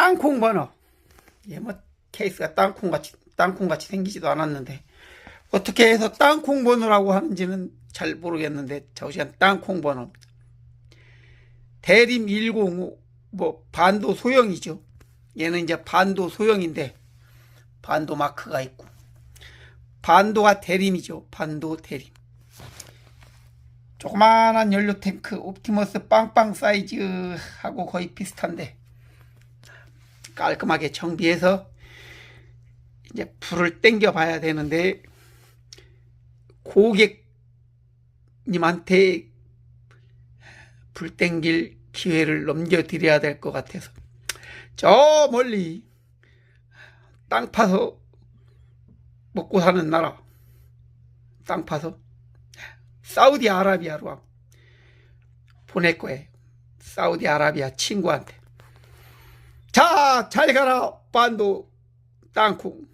땅콩 번호. 얘뭐 케이스가 땅콩같이, 땅콩같이 생기지도 않았는데, 어떻게 해서 땅콩 번호라고 하는지는 잘 모르겠는데, 저 시간 땅콩 번호입니다. 대림 105, 뭐, 반도 소형이죠. 얘는 이제 반도 소형인데, 반도 마크가 있고, 반도가 대림이죠. 반도 대림. 조그마한 연료 탱크 옵티머스 빵빵 사이즈하고 거의 비슷한데 깔끔하게 정비해서 이제 불을 땡겨 봐야 되는데 고객님한테 불 땡길 기회를 넘겨드려야 될 것 같아서 저 멀리 땅 파서 먹고 사는 나라 땅 파서 사우디아라비아로 보낼 거예요. 사우디아라비아 친구한테. 자, 잘 가라, 반도 땅콩.